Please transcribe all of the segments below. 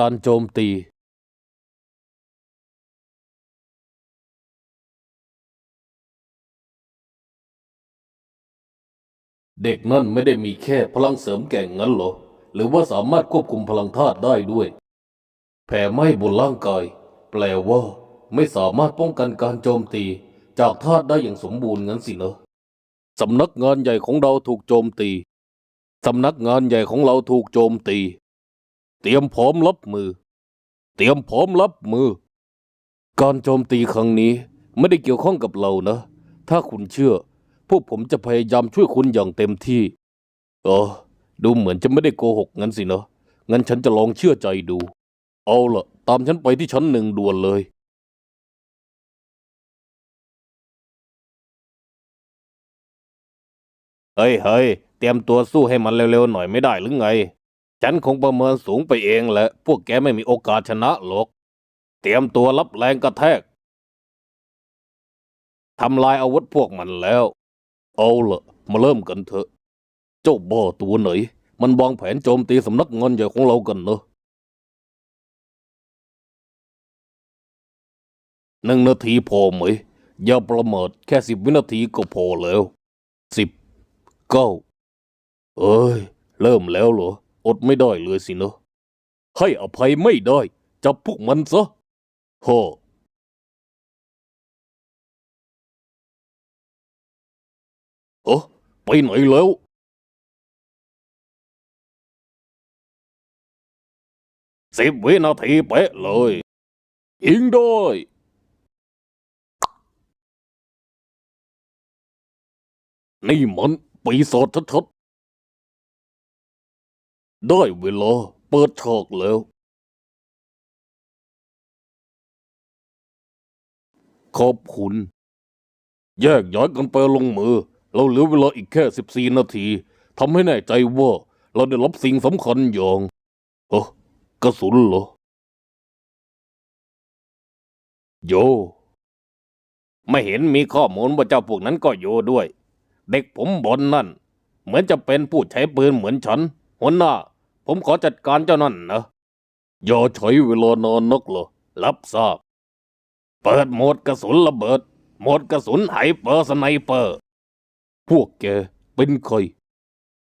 การโจมตีเด็กนั่นไม่ได้มีแค่พลังเสริมแก่งงั้นเหรอ หรือว่าสามารถควบคุมพลังธาตุได้ด้วย แผลไหม้บนร่างกาย แปลว่า ไม่สามารถป้องกันการโจมตี จากธาตุได้อย่างสมบูรณ์งั้นสินะสำนักงานใหญ่ของเราถูกโจมตี สำนักงานใหญ่ของเราถูกโจมตี ตรียมพร้อมรับมือ เตรียมพร้อมรับมือ การโจมตีครั้งนี้ไม่ได้เกี่ยวข้องกับเรานะ ถ้าคุณเชื่อ พวกผมจะพยายามช่วยคุณอย่างเต็มที่ เออ ดูเหมือนจะไม่ได้โกหกงั้นสินะงั้นฉันจะลองเชื่อใจดู เอาละตามฉันไปที่ชั้นหนึ่งด่วนเลยเฮ้ยเฮ้ยเตรียมตัวสู้ให้มันเร็วๆหน่อยไม่ได้หรือไง ฉันคงประเมินสูงไปเองแหละ พวกแกไม่มีโอกาสชนะหรอก เตรียมตัวรับแรงกระแทก ทำลายอาวุธพวกมันแล้ว เอาละมาเริ่มกันเถอะ เจ้าบ้าตัวไหน มันวางแผนโจมตีสำนักงานใหญ่ของเรากันเนอะหนึ่งนาทีพอไหม อย่าประมาทแค่สิบวินาทีก็พอแล้วสิบเก้าเอ้ย เริ่มแล้วเหรอ อดไม่ได้เลยสินะให้อภัยไม่ได้ จับพวกมันซะฮ่อเออไปไหนแล้ว สิบวินาทีเป๊ะเลยยิงได้นี่มันปีศาจชัด ได้เวลาเปิดฉากแล้ว ขอบคุณ แยกย้ายกันไปลงมือ เราเหลือเวลาอีกแค่สิบสี่นาทีทำให้แน่ใจว่า เราได้รับสิ่งสำคัญอย่างเออกระสุนเหรอ โย ไม่เห็นมีข้อมูลว่าเจ้าพวกนั้นก็โยด้วย เด็กผมบอลนั่น เหมือนจะเป็นผู้ใช้ปืนเหมือนฉันหัวหน้า ผมขอจัดการเจ้านั่นนะ อย่าใช้เวลานานนักเหรอรับทราบ เปิดโหมดกระสุนระเบิด โหมดกระสุนไฮเปอร์สไนเปอร์ พวกแกเป็นใคร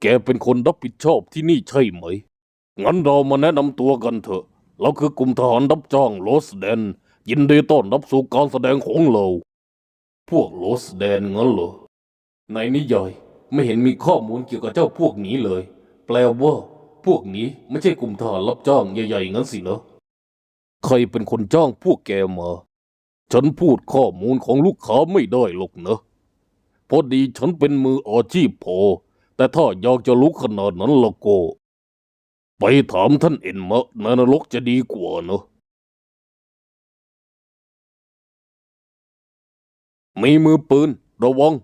แกเป็นคนรับผิดชอบที่นี่ใช่ไหม งั้นเรามาแนะนำตัวกันเถอะ เราคือกลุ่มทหารรับจ้างโลสแดน ยินดีต้อนรับสู่การแสดงของเรา พวกโลสแดนงั้นเหรอ ในนิยายไม่เห็นมีข้อมูลเกี่ยวกับเจ้าพวกนี้เลย แปลว่า พวกนี้ไม่ใช่กลุ่มทหารรับจ้างใหญ่ๆงั้นสินะใครเป็นคนจ้างพวกแกมา ฉันพูดข้อมูลของลูกค้าไม่ได้หรอกนะพอดีฉันเป็นมืออาชีพพอ แต่ถ้าอยากจะรู้ขนาดนั้นละก็ ไปถามท่านเอ็นมะในนรกจะดีกว่าเนอะมีมือปืนระวัง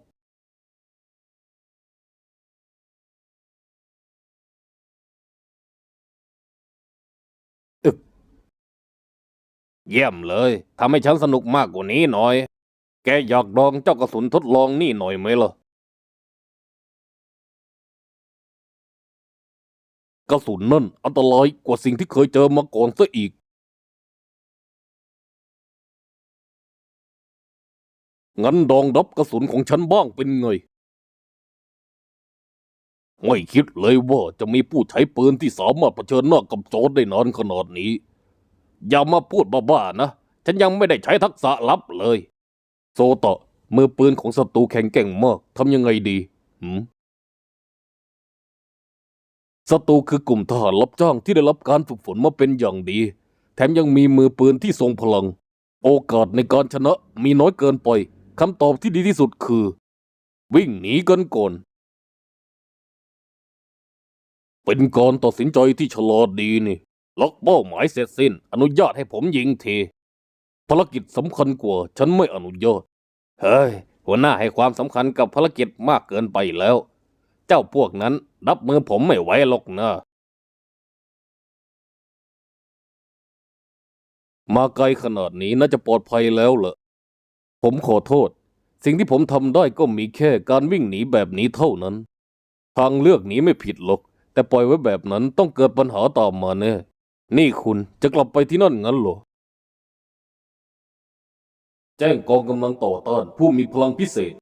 เยี่ยมเลยทำให้ฉันสนุกมากกว่านี้หน่อย แกอยากลองเจ้ากระสุนทดลองนี่หน่อยไหมล่ะ กระสุนนั่นอันตรายกว่าสิ่งที่เคยเจอมาก่อนซะอีก งั้นดองรับกระสุนของฉันบ้างเป็นไง ไม่คิดเลยว่าจะมีผู้ใช้ปืนที่สามารถเผชิญหน้ากับโจรได้นานขนาดนี้ อย่ามาพูดบ้าๆนะ ฉันยังไม่ได้ใช้ทักษะลับเลย โซโตะมือปืนของศัตรูแข็งแกร่งมากทำยังไงดีหืมศัตรูคือกลุ่มทหารรับจ้างที่ได้รับการฝึกฝนมาเป็นอย่างดี แถมยังมีมือปืนที่ทรงพลัง โอกาสในการชนะมีน้อยเกินไปคำตอบที่ดีที่สุดคือ วิ่งหนีกันก่อนเป็นการตัดสินใจที่ฉลาดดีนี่ ล็อกเป้าหมายเสร็จสิ้น อนุญาตให้ผมยิงทีภารกิจสำคัญกว่า ฉันไม่อนุญาตเฮ้ย หัวหน้าให้ความสำคัญกับภารกิจมากเกินไปแล้ว เจ้าพวกนั้นรับมือผมไม่ไหวหรอกนะมาไกลขนาดนี้น่าจะปลอดภัยแล้วเหรอผมขอโทษ สิ่งที่ผมทำได้ก็มีแค่การวิ่งหนีแบบนี้เท่านั้น ทางเลือกหนีไม่ผิดหรอก แต่ปล่อยไว้แบบนั้นต้องเกิดปัญหาตามมาแน่ นี่คุณจะกลับไปที่นั่นงั้นเหรอ แจ้งกองกำลังต่อต้านผู้มีพลังพิเศษ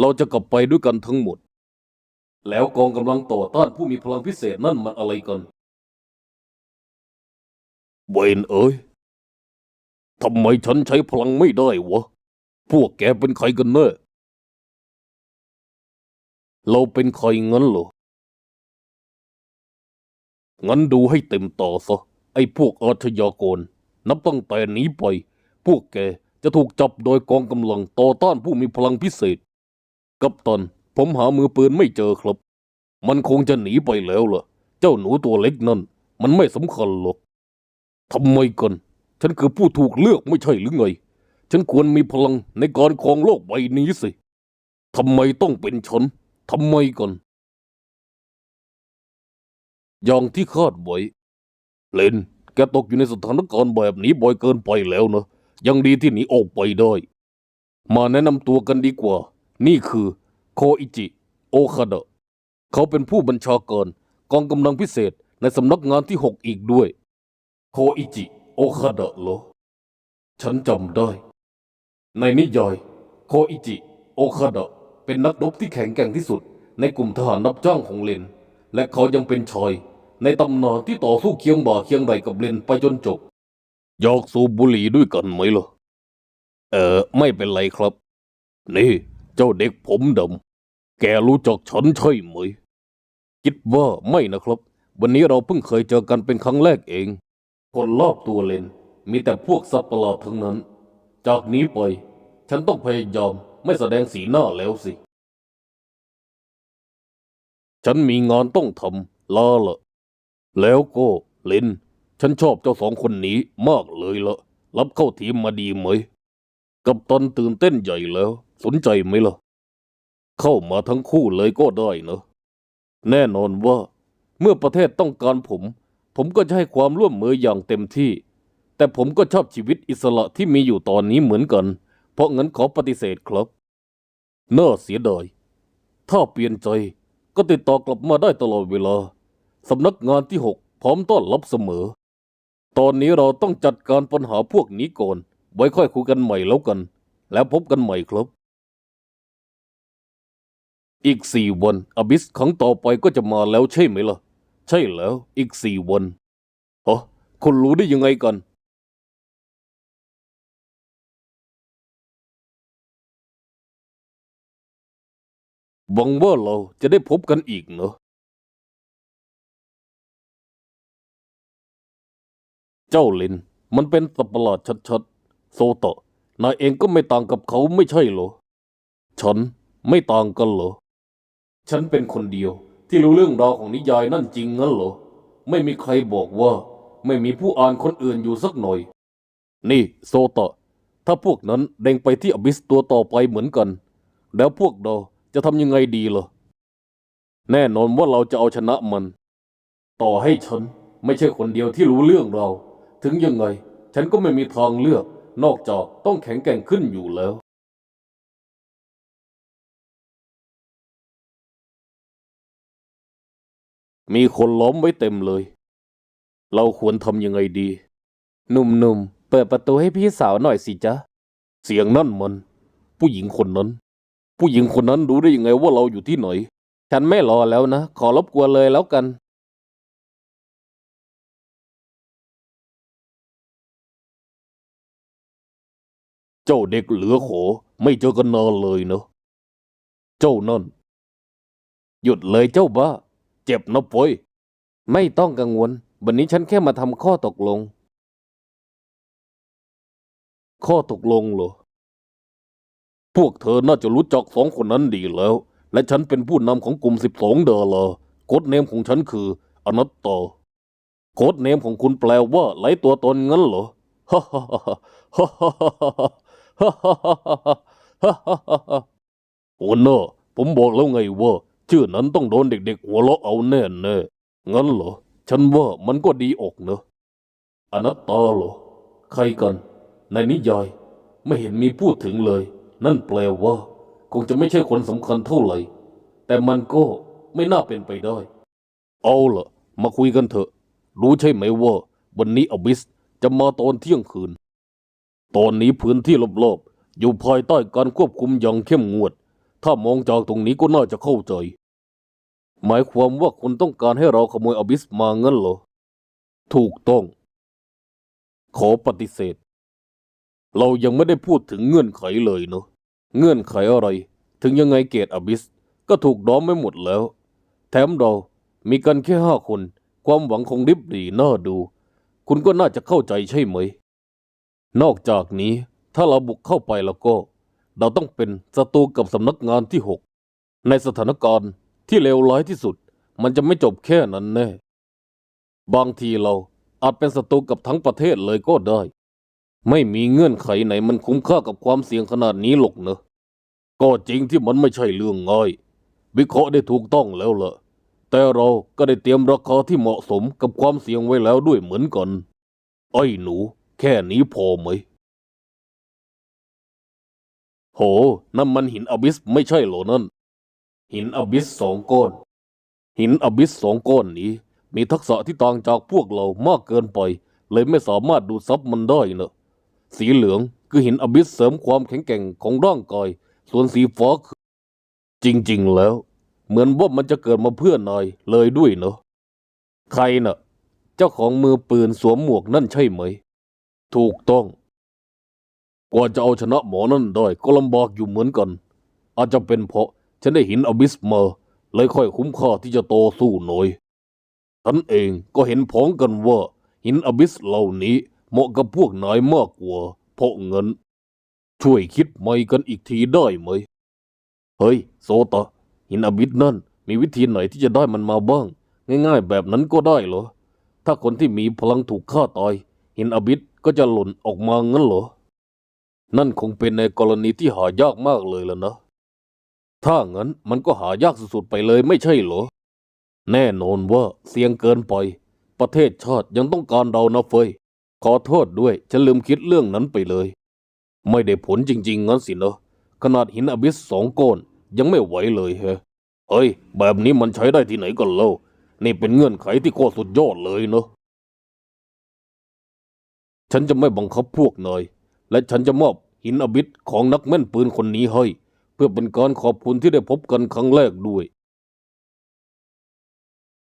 เราจะกลับไปด้วยกันทั้งหมด แล้วกองกำลังต่อต้านผู้มีพลังพิเศษนั่นมันอะไรกันเวนเอ้ย ทำไมฉันใช้พลังไม่ได้วะ พวกแกเป็นใครกันแน่ เราเป็นใครงั้นเหรอ งั้นดูให้เต็มต่อซะ ไอ้พวกอาชญากร นับตั้งแต่นี้ไป พวกแกจะถูกจับโดยกองกำลังต่อต้านผู้มีพลังพิเศษ กัปตัน ผมหามือปืนไม่เจอครับ มันคงจะหนีไปแล้วล่ะ เจ้าหนูตัวเล็กนั่น มันไม่สำคัญหรอกทำไมกัน ฉันคือผู้ถูกเลือกไม่ใช่หรือไง ฉันควรมีพลังในการครองโลกใบนี้สิทำไมต้องเป็นฉัน ทำไมกัน อย่างที่คาดไว้เลนแกตกอยู่ในสถานการณ์แบบนี้บ่อยเกินไปแล้วนะยังดีที่หนีออกไปได้ มาแนะนำตัวกันดีกว่า นี่คือโคอิจิ โอคาดะเขาเป็นผู้บัญชาการกองกำลังพิเศษในสำนักงานที่หกอีกด้วย โคอิจิ โอคาดะเหรอฉันจำได้ ในนิยายโคอิจิ โอคาดะ เป็นนักรบที่แข็งแกร่งที่สุด ในกลุ่มทหารรับจ้างของเลน และเขายังเป็นชายในตำนานที่ต่อสู้เคียงบ่าเคียงไหลกับเลนไปจนจบ อยากสูบบุหรี่ด้วยกันไหมล่ะ เออไม่เป็นไรครับ นี่ เจ้าเด็กผมดำแกรู้จักฉันใช่ไหม คิดว่าไม่นะครับ วันนี้เราเพิ่งเคยเจอกันเป็นครั้งแรกเอง คนรอบตัวเลน มีแต่พวกสัตว์ประหลาดทั้งนั้น จากนี้ไป ฉันต้องพยายาม ไม่แสดงสีหน้าแล้วสิ ฉันมีงานต้องทำลาละ แล้วก็เลนฉันชอบเจ้าสองคนนี้มากเลยละ รับเข้าทีมมาดีไหม กับตันตื่นเต้นใหญ่แล้ว สนใจไหมล่ะ เข้ามาทั้งคู่เลยก็ได้เนะแน่นอนว่า เมื่อประเทศต้องการผม ผมก็จะให้ความร่วมมืออย่างเต็มที่ แต่ผมก็ชอบชีวิตอิสระที่มีอยู่ตอนนี้เหมือนกัน เพราะงั้นขอปฏิเสธครับน่าเสียดาย ถ้าเปลี่ยนใจก็ติดต่อกลับมาได้ตลอดเวลา สำนักงานที่หกพร้อมต้อนรับเสมอ ตอนนี้เราต้องจัดการปัญหาพวกนี้ก่อน ไว้ค่อยคุยกันใหม่แล้วกัน แล้วพบกันใหม่ครับ อีกสี่วันอบิสครั้งต่อไปก็จะมาแล้วใช่ไหมล่ะ ใช่แล้ว อีกสี่วันฮะคุณรู้ได้ยังไงกัน หวังว่าเราจะได้พบกันอีกเนอะเจ้าลิน มันเป็นสัตว์ประหลาดชัดๆ โซโตะนายเองก็ไม่ต่างกับเขาไม่ใช่เหรอ ฉันไม่ต่างกันเหรอ ฉันเป็นคนเดียวที่รู้เรื่องราวของนิยายนั่นจริงงั้นเหรอ ไม่มีใครบอกว่า ไม่มีผู้อ่านคนอื่นอยู่สักหน่อย นี่โซโตะถ้าพวกนั้นเด้งไปที่อบิสตัวต่อไปเหมือนกัน แล้วพวกเรา จะทำยังไงดีล่ะแน่นอนว่าเราจะเอาชนะมัน ต่อให้ฉันไม่ใช่คนเดียวที่รู้เรื่องเรา ถึงยังไง ฉันก็ไม่มีทางเลือก นอกจากต้องแข็งแกร่งขึ้นอยู่แล้ว มีคนล้อมไว้เต็มเลย เราควรทำยังไงดี หนุ่มๆ เปิดประตูให้พี่สาวหน่อยสิจ๊ะ เสียงนั่นมัน ผู้หญิงคนนั้น ผู้หญิงคนนั้นรู้ได้ยังไงว่าเราอยู่ที่ไหน ฉันไม่รอแล้วนะ ขอรบกวนเลยแล้วกัน เจ้าเด็กเหลือขอไม่เจอกันนานเลยเนอะเจ้านั่น หยุดเลยเจ้าบ้า เจ็บนะปอยไม่ต้องกังวล วันนี้ฉันแค่มาทำข้อตกลง ข้อตกลงเหรอ พวกเธอน่าจะรู้จักสองคนนั้นดีแล้ว และฉันเป็นผู้นำของกลุ่มสิบสองเดอลโค้ดเนมของฉันคืออนัตตโค้ดเนมของคุณแปลว่าไร้ตัวตนงั้นเหรอฮ่าฮ่าฮ่าฮ่าฮ่าฮ่าฮ่าฮ่าฮ่าฮ่าโอ้เนอะผมบอกแล้วไงว่า ชื่อนั้นต้องโดนเด็กๆหัวเราะเอาแน่แน่ๆงั้นเหรอ ฉันว่ามันก็ดีอกเนอะอนัตตาเหรอ ใครกัน ในนิยาย ไม่เห็นมีพูดถึงเลย นั่นแปลว่า คงจะไม่ใช่คนสำคัญเท่าไหร่ แต่มันก็ไม่น่าเป็นไปได้ เอาละมาคุยกันเถอะ รู้ใช่ไหมว่า วันนี้อบิสจะมาตอนเที่ยงคืน ตอนนี้พื้นที่รอบๆอยู่ภายใต้การควบคุมอย่างเข้มงวด ถ้ามองจากตรงนี้ก็น่าจะเข้าใจ หมายความว่าคุณต้องการให้เราขโมยอบิสมางั้นเหรอ ถูกต้อง ขอปฏิเสธ เรายังไม่ได้พูดถึงเงื่อนไขเลยเนอะ เงื่อนไขอะไร ถึงยังไงเกตอบิส ก็ถูกล้อมไม่หมดแล้ว แถมเรา มีกันแค่ห้าคน ความหวังคงริบหรี่น่าดู คุณก็น่าจะเข้าใจใช่ไหม นอกจากนี้ถ้าเราบุกเข้าไปแล้วก็ เราต้องเป็นศัตรูกับสำนักงานที่หกในสถานการณ์ที่เลวร้ายที่สุด มันจะไม่จบแค่นั้นแน่ บางทีเราอาจเป็นศัตรูกับทั้งประเทศเลยก็ได้ ไม่มีเงื่อนไขไหนมันคุ้มค่ากับความเสี่ยงขนาดนี้หรอกเนอะก็จริงที่มันไม่ใช่เรื่องง่ายวิเคราะห์ได้ถูกต้องแล้วล่ะ แต่เราก็ได้เตรียมราคาที่เหมาะสมกับความเสี่ยงไว้แล้วด้วยเหมือนกันไอ้หนู แค่นี้พอไหม โหนั่นมันหินอบิสไม่ใช่เหรอนั่น หินอบิสสองก้อน หินอบิสสองก้อนนี้ มีทักษะที่ต่างจากพวกเรามากเกินไป เลยไม่สามารถดูดซับมันได้เนอะ สีเหลืองคือหินอบิสเสริมความแข็งแกร่งของร่างกาย ส่วนสีฟ้าคือจริงๆแล้ว เหมือนว่ามันจะเกิดมาเพื่อนายเลยด้วยเนอะใครน่ะ เจ้าของมือปืนสวมหมวกนั่นใช่ไหม ถูกต้อง กว่าจะเอาชนะหมอนั่นได้ก็ลำบากอยู่เหมือนกัน อาจจะเป็นเพราะฉันได้หินอบิสมาเลยค่อยคุ้มค่าที่จะโตสู้หน่อยฉันเองก็เห็นพ้องกันว่าหินอบิสเหล่านี้ เหมาะกับพวกนายมากกว่า เพราะเงิน ช่วยคิดใหม่กันอีกทีได้ไหม เฮ้ย โซตะหินอบิสนั่น มีวิธีไหนที่จะได้มันมาบ้าง ง่ายๆ แบบนั้นก็ได้เหรอ ถ้าคนที่มีพลังถูกฆ่าตาย หินอบิสก็จะหล่นออกมางั้นเหรอ นั่นคงเป็นในกรณีที่หายากมากเลยล่ะนะ ถ้างั้นมันก็หายากสุดๆไปเลยไม่ใช่เหรอ แน่นอนว่าเสี่ยงเกินไป ประเทศชาติยังต้องการเรานะเฟย ขอโทษด้วย ฉันลืมคิดเรื่องนั้นไปเลย ไม่ได้ผลจริง ๆ งั้นสินะขนาดหินอบิสสองก้อนยังไม่ไหวเลยเฮ้ยเฮ้ย แบบนี้มันใช้ได้ที่ไหนกันเล่า นี่เป็นเงื่อนไขที่โคตรสุดยอดเลยเนอะฉันจะไม่บังคับพวกนายและฉันจะมอบหินอบิสของนักแม่นปืนคนนี้ให้ เพื่อเป็นการขอบคุณที่ได้พบกันครั้งแรกด้วย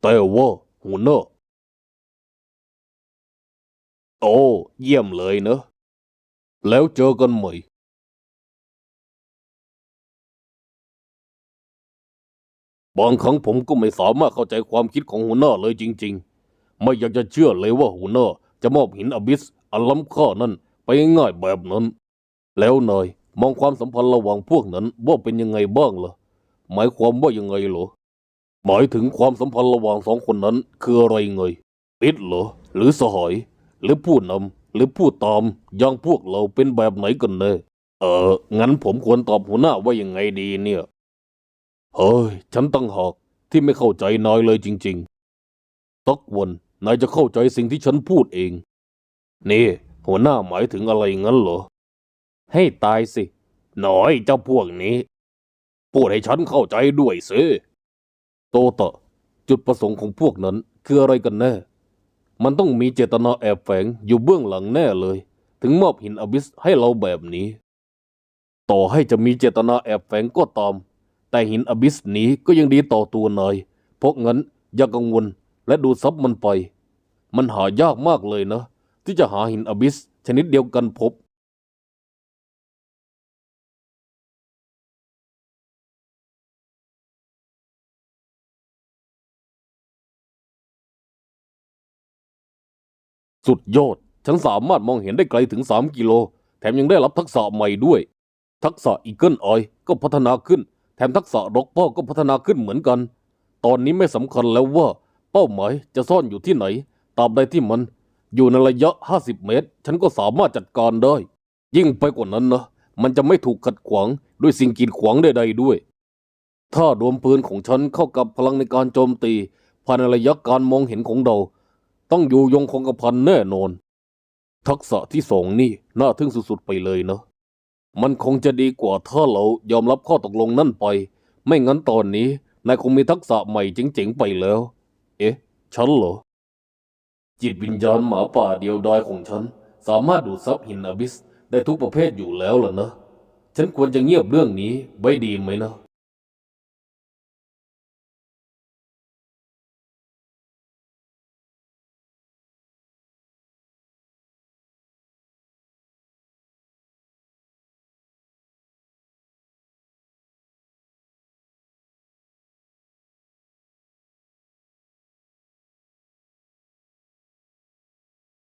แต่ว่าหัวหน้า โอ้ เยี่ยมเลยเนอะแล้วเจอกันใหม่บางครั้งผมก็ไม่สามารถเข้าใจความคิดของหัวหน้าเลยจริง ๆ ไม่อยากจะเชื่อเลยว่าหัวหน้าจะมอบหินอบิสอันล้ำค่านั้นไปง่ายแบบนั้น แล้วนายมองความสัมพันธ์ระหว่างพวกนั้นว่าเป็นยังไงบ้างล่ะ หมายความว่ายังไงเหรอ หมายถึงความสัมพันธ์ระหว่างสองคนนั้นคืออะไรไงปิดเหรอ หรือสหาย หรือผู้นำหรือผู้ตามอย่างพวกเราเป็นแบบไหนกันแน่เออ งั้นผมควรตอบหัวหน้าว่ายังไงดีเนี่ย เฮ้ย ฉันตั้งหากที่ไม่เข้าใจนายเลยจริงๆสักวันนายจะเข้าใจสิ่งที่ฉันพูดเอง นี่ หัวหน้าหมายถึงอะไรงั้นเหรอ ให้ตายสิ หน่อยเจ้าพวกนี้ พูดให้ฉันเข้าใจด้วยสิ โตตะ จุดประสงค์ของพวกนั้นคืออะไรกันแน่ มันต้องมีเจตนาแอบแฝงอยู่เบื้องหลังแน่เลย ถึงมอบหินอบิสให้เราแบบนี้ ต่อให้จะมีเจตนาแอบแฝงก็ตาม แต่หินอบิสนี้ก็ยังดีต่อตัวนายเพราะงั้นอย่ากังวลและดูซับมันไป มันหายากมากเลยนะ ที่จะหาหินอบิสชนิดเดียวกันพบ สุดยอด ฉันสามารถมองเห็นได้ไกลถึง 3 กิโล แถมยังได้รับทักษะใหม่ด้วย ทักษะอีเกิลออยก็พัฒนาขึ้น แถมทักษะร็อกป้อก็พัฒนาขึ้นเหมือนกัน ตอนนี้ไม่สำคัญแล้วว่า เป้าหมายจะซ่อนอยู่ที่ไหนตราบใดที่มัน อยู่ในระยะ 50 เมตร ฉันก็สามารถจัดการได้ ยิ่งไปกว่านั้นนะ มันจะไม่ถูกขัดขวางด้วยสิ่งกีดขวางใดๆด้วย ถ้าดวมปืนของฉันเข้ากับพลังในการโจมตีภายในระยะการมองเห็นของเรา ต้องอยู่ยงคงกระพันแน่นอน ทักษะที่สองนี่น่าทึ่งสุดๆไปเลยเนะมันคงจะดีกว่าถ้าเรายอมรับข้อตกลงนั่นไป ไม่งั้นตอนนี้นายคงมีทักษะใหม่จริงๆไปแล้ว เอ๊ะ ฉันเหรอ จิตวิญญาณหมาป่าเดียวดายของฉัน สามารถดูดซับหินอบิสได้ทุกประเภทอยู่แล้วล่ะนะ ฉันควรจะเงียบเรื่องนี้ไว้ดีไหมนะ